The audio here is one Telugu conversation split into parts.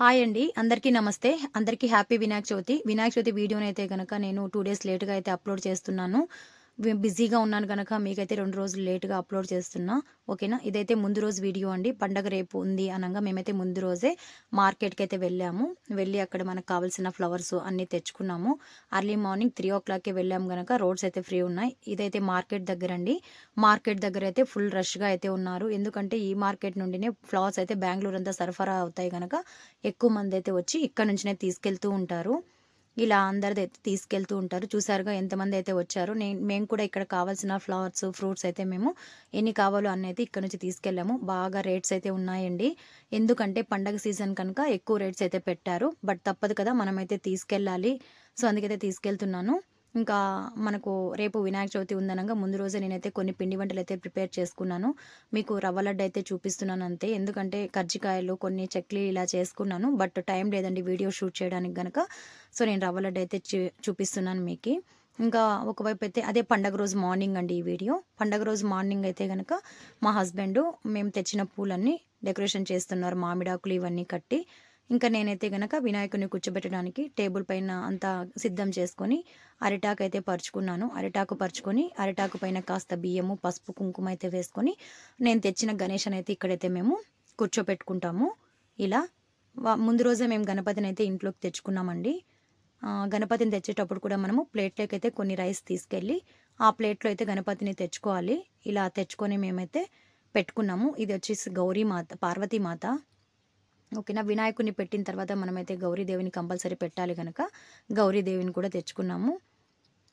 హాయ్ అండి. అందరికీ నమస్తే. అందరికీ హ్యాపీ వినాయక చవితి. వినాయక చవితి వీడియోనైతే అయితే కనుక నేను టూ డేస్ లేట్గా అయితే అప్లోడ్ చేస్తున్నాను. బిజీగా ఉన్నాను కనుక మీకైతే రెండు రోజులు లేట్గా అప్లోడ్ చేస్తున్నా ఓకేనా? ఇదైతే ముందు రోజు వీడియో అండి. పండగ రేపు ఉంది అనగా మేమైతే ముందు రోజే మార్కెట్కి అయితే వెళ్ళాము. వెళ్ళి అక్కడ మనకు కావాల్సిన ఫ్లవర్స్ అన్నీ తెచ్చుకున్నాము. అర్లీ మార్నింగ్ త్రీ ఓ క్లాక్కి వెళ్ళాము కనుక రోడ్స్ అయితే ఫ్రీ ఉన్నాయి. ఇదైతే మార్కెట్ దగ్గర అండి. మార్కెట్ దగ్గర అయితే ఫుల్ రష్గా అయితే ఉన్నారు. ఎందుకంటే ఈ మార్కెట్ నుండినే ఫ్లవర్స్ అయితే బెంగళూరు అంతా సరఫరా అవుతాయి కనుక ఎక్కువ మంది అయితే వచ్చి ఇక్కడ నుంచినే తీసుకెళ్తూ ఉంటారు. ఇలా అందరిది అయితే తీసుకెళ్తూ ఉంటారు. చూసారుగా ఎంతమంది అయితే వచ్చారు. నేను మేము కూడా ఇక్కడ కావాల్సిన ఫ్లవర్స్ ఫ్రూట్స్ అయితే మేము ఎన్ని కావాలో అన్ని అయితే ఇక్కడ నుంచి తీసుకెళ్ళాము. బాగా రేట్స్ అయితే ఉన్నాయండి. ఎందుకంటే పండగ సీజన్ కనుక ఎక్కువ రేట్స్ అయితే పెట్టారు. బట్ తప్పదు కదా మనమైతే తీసుకెళ్ళాలి. సో అందుకైతే తీసుకెళ్తున్నాను. ఇంకా మనకు రేపు వినాయక చవితి ఉందనగా ముందు రోజే నేనైతే కొన్ని పిండి వంటలు అయితే ప్రిపేర్ చేసుకున్నాను. మీకు రవ్వ లడ్డు అయితే చూపిస్తున్నాను అంతే. ఎందుకంటే కజ్జికాయలు కొన్ని చక్లీ ఇలా చేసుకున్నాను. బట్ టైం లేదండి వీడియో షూట్ చేయడానికి కనుక సో నేను రవ్వ లడ్డు అయితే చూ- చూపిస్తున్నాను మీకు. ఇంకా ఒకవైపు అయితే అదే పండగ రోజు మార్నింగ్ అండి ఈ వీడియో. పండగ రోజు మార్నింగ్ అయితే కనుక మా హస్బెండ్ మేము తెచ్చిన పూలన్నీ డెకరేషన్ చేస్తున్నారు. మామిడాకులు ఇవన్నీ కట్టి ఇంకా నేనైతే గనక వినాయకుని కూర్చోబెట్టడానికి టేబుల్ పైన అంతా సిద్ధం చేసుకొని అరిటాకు అయితే పరుచుకున్నాను. అరిటాకు పరుచుకొని అరిటాకు పైన కాస్త బియ్యము పసుపు కుంకుమ అయితే వేసుకొని నేను తెచ్చిన గణేషన్ అయితే ఇక్కడైతే మేము కూర్చోపెట్టుకుంటాము. ఇలా ముందు రోజే మేము గణపతిని అయితే ఇంట్లోకి తెచ్చుకున్నామండి. గణపతిని తెచ్చేటప్పుడు కూడా మనము ప్లేట్లోకి అయితే కొన్ని రైస్ తీసుకెళ్ళి ఆ ప్లేట్లో అయితే గణపతిని తెచ్చుకోవాలి. ఇలా తెచ్చుకొని మేమైతే పెట్టుకున్నాము. ఇది వచ్చేసి గౌరీ మాత పార్వతీమాత. ఓకేనా వినాయకుడిని పెట్టిన తర్వాత మనమైతే గౌరీదేవిని కంపల్సరీ పెట్టాలి కనుక గౌరీదేవిని కూడా తెచ్చుకున్నాము.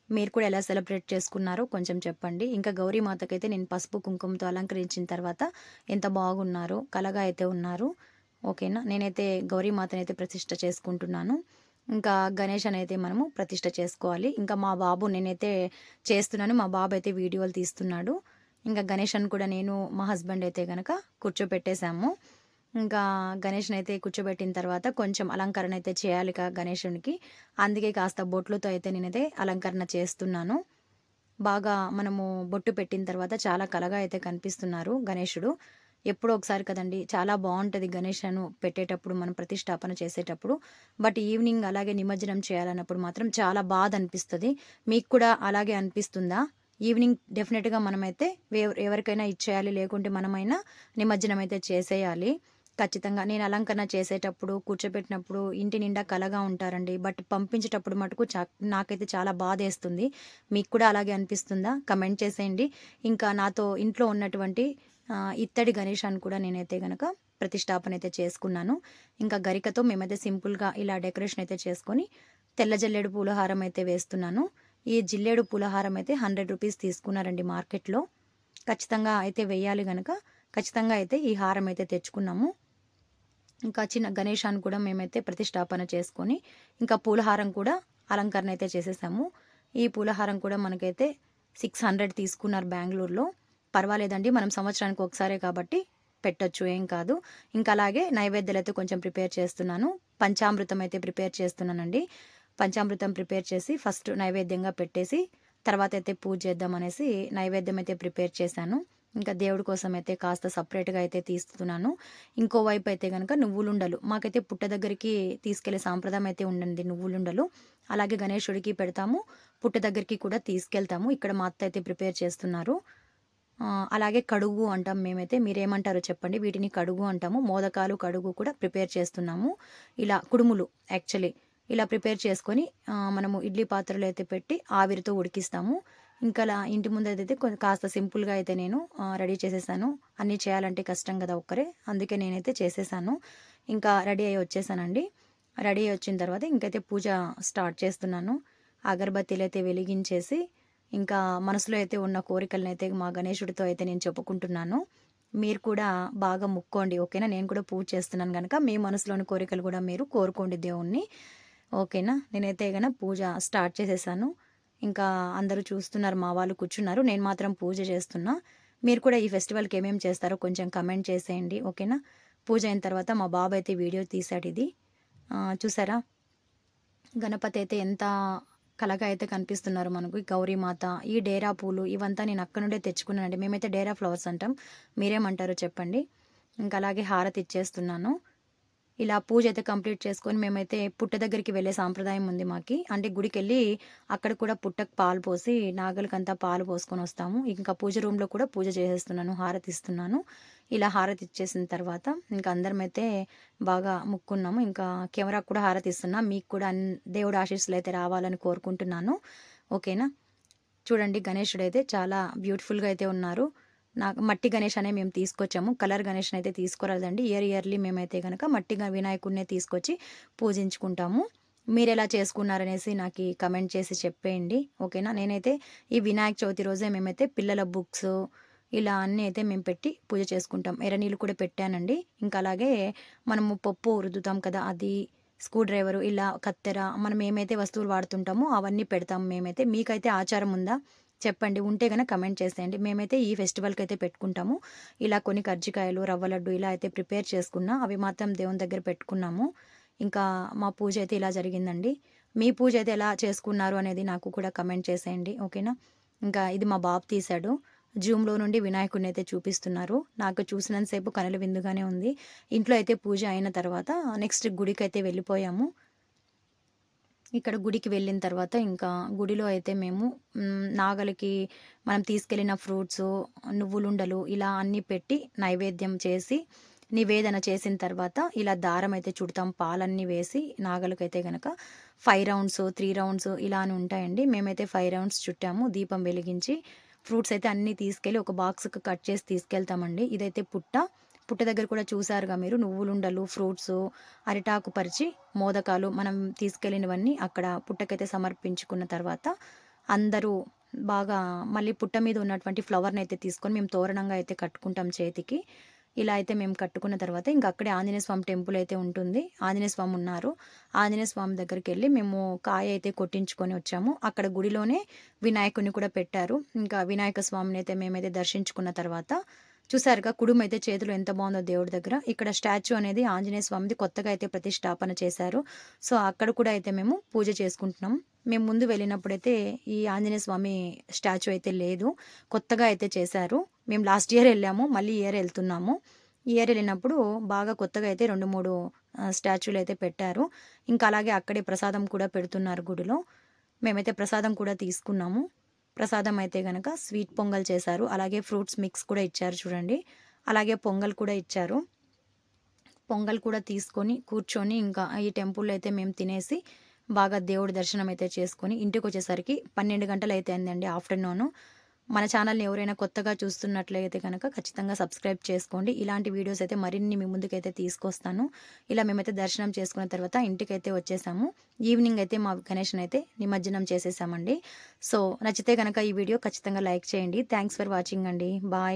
మీరు కూడా ఎలా సెలబ్రేట్ చేసుకున్నారో కొంచెం చెప్పండి. ఇంకా గౌరీ మాతకైతే నేను పసుపు కుంకుమతో అలంకరించిన తర్వాత ఎంత బాగున్నారో కలగా అయితే ఉన్నారు. ఓకేనా? నేనైతే గౌరీమాతని అయితే ప్రతిష్ట చేసుకుంటున్నాను. ఇంకా గణేష్ అయితే మనము ప్రతిష్ట చేసుకోవాలి. ఇంకా మా బాబు నేనైతే చేస్తున్నాను. మా బాబు అయితే వీడియోలు తీస్తున్నాడు. ఇంకా గణేష్ అని కూడా నేను మా హస్బెండ్ అయితే కనుక కూర్చోపెట్టేశాము. ఇంకా గణేష్ని అయితే కూర్చోబెట్టిన తర్వాత కొంచెం అలంకరణ అయితే చేయాలి కా గణేషునికి. అందుకే కాస్త బొట్లతో అయితే నేనైతే అలంకరణ చేస్తున్నాను. బాగా మనము బొట్టు పెట్టిన తర్వాత చాలా కలగా అయితే కనిపిస్తున్నారు గణేషుడు. ఎప్పుడో ఒకసారి కదండి చాలా బాగుంటుంది గణేషను పెట్టేటప్పుడు మనం ప్రతిష్టాపన చేసేటప్పుడు. బట్ ఈవినింగ్ అలాగే నిమజ్జనం చేయాలన్నప్పుడు మాత్రం చాలా బాధ అనిపిస్తుంది. మీకు కూడా అలాగే అనిపిస్తుందా? ఈవినింగ్ డెఫినెట్గా మనమైతే ఎవరికైనా ఇచ్చేయాలి లేకుంటే మనమైనా నిమజ్జనం అయితే చేసేయాలి. ఖచ్చితంగా. నేను అలంకరణ చేసేటప్పుడు కూర్చోబెట్టినప్పుడు ఇంటి నిండా కలగా ఉంటారండి. బట్ పంపించేటప్పుడు మటుకు చా నాకైతే చాలా బాధ వేస్తుంది మీకు కూడా అలాగే అనిపిస్తుందా? కమెంట్ చేసేయండి. ఇంకా నాతో ఇంట్లో ఉన్నటువంటి ఇత్తడి గణేశాన్ని కూడా నేనైతే గనక ప్రతిష్టాపన అయితే చేసుకున్నాను. ఇంకా గరికతో మేమైతే సింపుల్గా ఇలా డెకరేషన్ అయితే చేసుకొని తెల్ల జల్లెడు పూలహారం అయితే వేస్తున్నాను. ఈ జిల్లేడు పూలహారం అయితే హండ్రెడ్ రూపీస్ తీసుకున్నారండి మార్కెట్లో. ఖచ్చితంగా అయితే వేయాలి గనక. ఖచ్చితంగా అయితే ఈ హారం అయితే తెచ్చుకున్నాము. ఇంకా చిన్న గణేశాన్ని కూడా మేమైతే ప్రతిష్టాపన చేసుకొని ఇంకా పూలహారం కూడా అలంకరణ అయితే చేసేసాము. ఈ పూలహారం కూడా మనకైతే సిక్స్ హండ్రెడ్ తీసుకున్నారు బెంగళూరులో. పర్వాలేదండి మనం సంవత్సరానికి ఒకసారే కాబట్టి పెట్టొచ్చు ఏం కాదు. ఇంకా అలాగే నైవేద్యాలు అయితే కొంచెం ప్రిపేర్ చేస్తున్నాను. పంచామృతం అయితే ప్రిపేర్ చేస్తున్నానండి. పంచామృతం ప్రిపేర్ చేసి ఫస్ట్ నైవేద్యంగా పెట్టేసి తర్వాత అయితే పూజ చేద్దాం అనేసి నైవేద్యం అయితే ప్రిపేర్ చేశాను. ఇంకా దేవుడి కోసం అయితే కాస్త సపరేట్గా అయితే తీస్తున్నాను. ఇంకోవైపు అయితే కనుక నువ్వులుండలు. మాకైతే పుట్ట దగ్గరికి తీసుకెళ్ళే సాంప్రదాయం అయితే ఉండండి నువ్వులుండలు. అలాగే గణేశుడికి పెడతాము. పుట్ట దగ్గరికి కూడా తీసుకెళ్తాము. ఇక్కడ మా అత్త అయితే ప్రిపేర్ చేస్తున్నారు. అలాగే కడుగు అంటాం మేమైతే. మీరేమంటారో చెప్పండి. వీటిని కడుగు అంటాము. మోదకాలు కడుగు కూడా ప్రిపేర్ చేస్తున్నాము. ఇలా కుడుములు యాక్చువల్లీ ఇలా ప్రిపేర్ చేసుకొని మనము ఇడ్లీ పాత్రలు అయితే పెట్టి ఆవిరితో ఉడికిస్తాము. ఇంకా అలా ఇంటి ముందు అయితే కొంచెం కాస్త సింపుల్గా అయితే నేను రెడీ చేసేసాను. అన్నీ చేయాలంటే కష్టం కదా ఒక్కరే. అందుకే నేనైతే చేసేసాను. ఇంకా రెడీ అయ్యి వచ్చేసానండి. రెడీ అయ్యి వచ్చిన తర్వాత ఇంకైతే పూజ స్టార్ట్ చేస్తున్నాను. అగరబత్తీలు అయితే వెలిగించేసి ఇంకా మనసులో అయితే ఉన్న కోరికలను అయితే మా గణేశుడితో అయితే నేను చెప్పుకుంటున్నాను. మీరు కూడా బాగా ముక్కోండి ఓకేనా? నేను కూడా పూజ చేస్తున్నాను కనుక మీ మనసులోని కోరికలు కూడా మీరు కోరుకోండి దేవుణ్ణి. ఓకేనా? నేనైతే కనుక పూజ స్టార్ట్ చేసేసాను. ఇంకా అందరూ చూస్తున్నారు మా వాళ్ళు కూర్చున్నారు. నేను మాత్రం పూజ చేస్తున్నా. మీరు కూడా ఈ ఫెస్టివల్కి ఏమేమి చేస్తారో కొంచెం కమెంట్ చేసేయండి ఓకేనా? పూజ అయిన తర్వాత మా బాబు అయితే వీడియో తీశాడు ఇది. చూసారా? గణపతి అయితే ఎంత కలగా అయితే కనిపిస్తున్నారు మనకు. ఈ గౌరీమాత ఈ డేరా పూలు ఇవంతా నేను అక్కడ నుండే తెచ్చుకున్నానండి. మేమైతే డేరా ఫ్లవర్స్ అంటాం. మీరేమంటారో చెప్పండి. ఇంకా అలాగే హారతి ఇచ్చేస్తున్నాను. ఇలా పూజ అయితే కంప్లీట్ చేసుకొని మేమైతే పుట్ట దగ్గరికి వెళ్ళే సాంప్రదాయం ఉంది మాకి. అంటే గుడికి వెళ్ళి అక్కడ కూడా పుట్టకు పాలు పోసి నాగలికంతా పాలు పోసుకొని వస్తాము. ఇంకా పూజ రూమ్లో కూడా పూజ చేసేస్తున్నాను హారతి ఇస్తున్నాను ఇలా హారతి ఇచ్చేసిన తర్వాత ఇంకా అందరం అయితే బాగా ముక్కున్నాము. ఇంకా కెమెరా కూడా హారతి ఇస్తున్నా మీకు కూడా దేవుడు ఆశీస్సులు అయితే రావాలని కోరుకుంటున్నాను. ఓకేనా? చూడండి గణేశుడు అయితే చాలా బ్యూటిఫుల్గా అయితే ఉన్నారు. నాకు మట్టి గణేష్ అనే మేము తీసుకొచ్చాము. కలర్ గణేష్ అయితే తీసుకురాదండి. ఇయర్ ఇయర్లీ మేమైతే కనుక మట్టి వినాయకుడినే తీసుకొచ్చి పూజించుకుంటాము. మీరు ఎలా చేసుకున్నారనేసి నాకు కమెంట్ చేసి చెప్పేయండి. ఓకేనా? నేనైతే ఈ వినాయక చవితి రోజే మేమైతే పిల్లల బుక్స్ ఇలా అన్నీ అయితే మేము పెట్టి పూజ చేసుకుంటాం. ఎర్రనీళ్ళు కూడా పెట్టానండి. ఇంకా అలాగే మనము పప్పు రుద్దుతాం కదా అది స్క్రూ డ్రైవరు ఇలా కత్తెర మనం ఏమైతే వస్తువులు వాడుతుంటామో అవన్నీ పెడతాం మేమైతే. మీకైతే ఆచారం ఉందా? చెప్పండి ఉంటే కనుక కమెంట్ చేసేయండి. మేమైతే ఈ ఫెస్టివల్కి అయితే పెట్టుకుంటాము. ఇలా కొన్ని కర్జికాయలు రవ్వ లడ్డు ఇలా అయితే ప్రిపేర్ చేసుకున్నా అవి మాత్రం దేవుని దగ్గర పెట్టుకున్నాము. ఇంకా మా పూజ అయితే ఇలా జరిగిందండి. మీ పూజ అయితే ఎలా చేసుకున్నారు అనేది నాకు కూడా కమెంట్ చేసేయండి ఓకేనా? ఇంకా ఇది మా బాబు తీశాడు. జూమ్లో నుండి వినాయకుడిని అయితే చూపిస్తున్నారు. నాకు చూసినంతసేపు కనుల విందుగానే ఉంది. ఇంట్లో అయితే పూజ అయిన తర్వాత నెక్స్ట్ గుడికి అయితే వెళ్ళిపోయాము. ఇక్కడ గుడికి వెళ్ళిన తర్వాత ఇంకా గుడిలో అయితే మేము నాగలికి మనం తీసుకెళ్ళిన ఫ్రూట్స్ నువ్వులుండలు ఇలా అన్నీ పెట్టి నైవేద్యం చేసి నివేదన చేసిన తర్వాత ఇలా దారం అయితే చుడతాం. పాలన్నీ వేసి నాగలికైతే కనుక ఫైవ్ రౌండ్స్ త్రీ రౌండ్స్ ఇలా అని ఉంటాయండి. మేమైతే ఫైవ్ రౌండ్స్ చుట్టాము. దీపం వెలిగించి ఫ్రూట్స్ అయితే అన్నీ తీసుకెళ్ళి ఒక బాక్స్కి కట్ చేసి తీసుకెళ్తామండి. ఇదైతే పుట్ట పుట్ట దగ్గర కూడా చూసారుగా మీరు. నువ్వులుండలు ఫ్రూట్స్ అరిటాకు పరిచి మోదకాలు మనం తీసుకెళ్ళినవన్నీ అక్కడ పుట్టకైతే సమర్పించుకున్న తర్వాత అందరూ బాగా మళ్ళీ పుట్ట మీద ఉన్నటువంటి ఫ్లవర్ని అయితే తీసుకొని మేము తోరణంగా అయితే కట్టుకుంటాం చేతికి. ఇలా అయితే మేము కట్టుకున్న తర్వాత ఇంకా అక్కడే ఆంజనేయ స్వామి టెంపుల్ అయితే ఉంటుంది. ఆంజనేయ స్వామి ఉన్నారు. ఆంజనేయ స్వామి దగ్గరికి వెళ్ళి మేము కాయ అయితే కొట్టించుకొని వచ్చాము. అక్కడ గుడిలోనే వినాయకుని కూడా పెట్టారు. ఇంకా వినాయక స్వామిని అయితే మేమైతే దర్శించుకున్న తర్వాత చూసారుగా కుడుము అయితే చేతులు ఎంత బాగుందో దేవుడి దగ్గర. ఇక్కడ స్టాచ్యూ అనేది ఆంజనేయ స్వామిది కొత్తగా అయితే ప్రతిష్టాపన చేశారు. సో అక్కడ కూడా అయితే మేము పూజ చేసుకుంటున్నాం. మేము ముందు వెళ్ళినప్పుడైతే ఈ ఆంజనేయ స్వామి స్టాచ్యూ అయితే లేదు. కొత్తగా అయితే చేశారు. మేము లాస్ట్ ఇయర్ వెళ్ళాము మళ్ళీ ఇయర్ వెళ్తున్నాము. ఈ ఇయర్ వెళ్ళినప్పుడు బాగా కొత్తగా అయితే రెండు మూడు స్టాచ్యూలు అయితే పెట్టారు. ఇంకా అలాగే అక్కడే ప్రసాదం కూడా పెడుతున్నారు గుడిలో. మేమైతే ప్రసాదం కూడా తీసుకున్నాము. ప్రసాదం అయితే కనుక స్వీట్ పొంగల్ చేశారు. అలాగే ఫ్రూట్స్ మిక్స్ కూడా ఇచ్చారు చూడండి. అలాగే పొంగల్ కూడా ఇచ్చారు. పొంగల్ కూడా తీసుకొని కూర్చొని ఇంకా ఈ టెంపుల్లో అయితే మేము తినేసి బాగా దేవుడి దర్శనం అయితే చేసుకొని ఇంటికి వచ్చేసరికి పన్నెండు గంటలు అయితే అయిందండి ఆఫ్టర్నూన్. మన ఛానల్ని ఎవరైనా కొత్తగా చూస్తున్నట్లయితే కనుక ఖచ్చితంగా సబ్స్క్రైబ్ చేసుకోండి. ఇలాంటి వీడియోస్ అయితే మరిన్ని మీ ముందుకైతే తీసుకొస్తాను. ఇలా మేమైతే దర్శనం చేసుకున్న తర్వాత ఇంటికైతే వచ్చేసాము. ఈవినింగ్ అయితే మా గణేష్ని అయితే నిమజ్జనం చేసేసామండి. సో నచ్చితే కనుక ఈ వీడియో ఖచ్చితంగా లైక్ చేయండి. థ్యాంక్స్ ఫర్ వాచింగ్ అండి. బాయ్